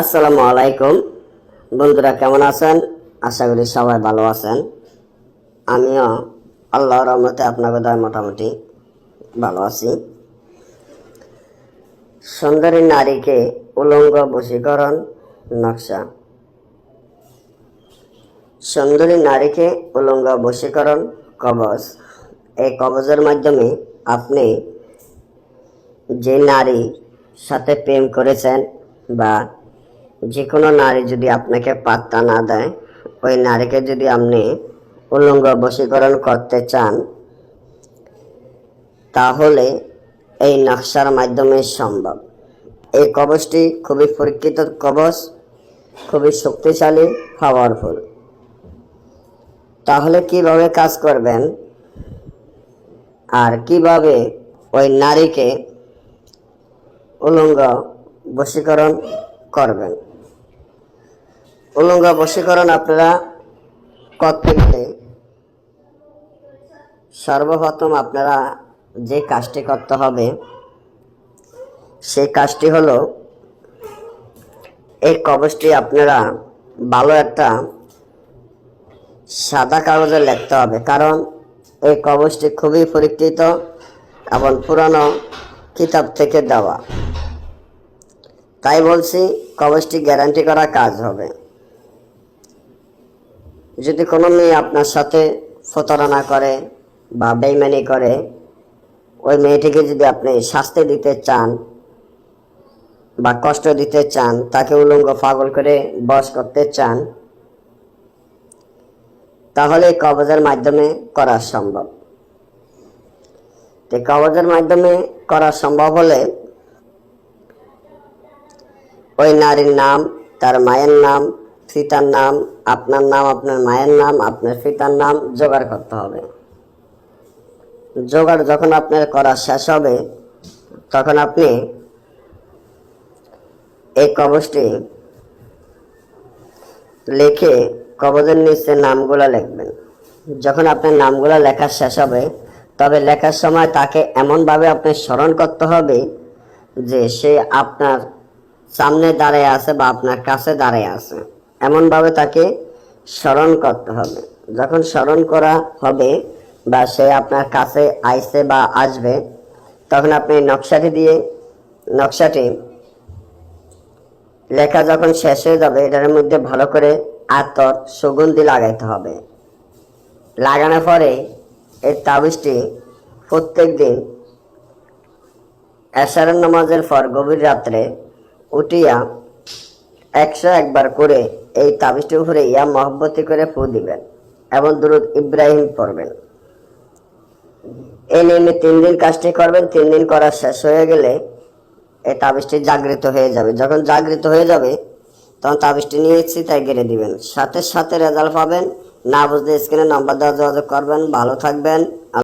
আসসালামু আলাইকুম। বন্ধুরা, কেমন আছেন? আশা করি সবাই ভালো আছেন। আমিও আল্লাহর রহমতে আপনাকে দয় মোটামুটি ভালো আছি। সুন্দরী নারীকে উলঙ্গ, বশীকরণ, নকশা। সুন্দরী নারীকে উলঙ্গ, বশীকরণ কবচ এই কবচের মাধ্যমে আপনি যে নারী সাথে প্রেম করেছেন বা যে কোনো নারী যদি আপনাকে পাত্তা না দেয়, ওই নারীকে যদি আপনি উলঙ্গ বশীকরণ করতে চান, তাহলে এই নকশার মাধ্যমে সম্ভব। এই কবচটি খুবই পরীক্ষিত কবচ, খুবই শক্তিশালী পাওয়ারফুল তাহলে কীভাবে কাজ করবেন? আর কীভাবে ওই নারীকে উলঙ্গ বশীকরণ করবেন? উলঙ্গ বশীকরণ আপনারা করতে সর্বপ্রথম আপনারা যে কাজটি করতে হবে, সেই কাজটি হলো এই কবচটি আপনারা ভালো একটা সাদা কাগজে লিখতে হবে। কারণ এই কবচটি খুবই পরীক্ষিত এবং পুরানো কিতাব থেকে দেওয়া। তাই বলছি, কবচটি গ্যারান্টি করা কাজ হবে। যদি কোনো মেয়ে আপনার সাথে প্রতারণা করে বা বেইমানি করে, ওই মেয়েটিকে যদি আপনি শাস্তি দিতে চান বা কষ্ট দিতে চান, তাকে উলঙ্গ পাগল করে বস করতে চান, তাহলে কবজের মাধ্যমে করা সম্ভব। তো কবজের মাধ্যমে করা সম্ভব হলে ওই নারীর নাম, তার মায়ের নাম পিতার নাম, আপনার নাম, আপনার মায়ের নাম, আপনার পিতার নাম জোগাড় করতে হবে। জোগাড় যখন আপনার করা শেষ হবে, তখন আপনি এই কবচটি লিখে কবজের নিচে নামগুলো লিখবেন। যখন আপনার নামগুলো লেখা শেষ হবে, তবে লেখার সময় তাকে এমনভাবে আপনি স্মরণ করতে হবে যে সে আপনার সামনে দাঁড়িয়ে আছে বা আপনার কাছে দাঁড়িয়ে আছে। এমনভাবে তাকে স্মরণ করতে হবে। যখন স্মরণ করা হবে বা সে আপনার কাছে আইসে বা আসবে, তখন আপনি নকশাটি দিয়ে, নকশাটি লেখা যখন শেষ হয়ে যাবে, এটার মধ্যে ভালো করে আতর, সুগন্ধি লাগাইতে হবে। লাগানোর পরে এই তাবিজটি প্রত্যেক দিন এশারের নামাজের পর গভীর রাত্রে উঠিয়া একশো একবার করে এই তাবিজটির উপরে ইয়া মহব্বতি করে ফু দিবেন এবং দুরুদ ইব্রাহিম পড়বেন। এই নিয়মে তিন দিন কাজটি করবেন, তিন দিন করা শেষ হয়ে গেলে এই তাবিজটি জাগৃত হয়ে যাবে। যখন জাগৃত হয়ে যাবে, তখন তাবিজটি নিয়ে তাই গেড়ে দিবেন। সাথে সাথে রেজাল্ট পাবেন। না বুঝতে স্ক্রিনে নাম্বার দেওয়া যোগাযোগ করবেন। ভালো থাকবেন।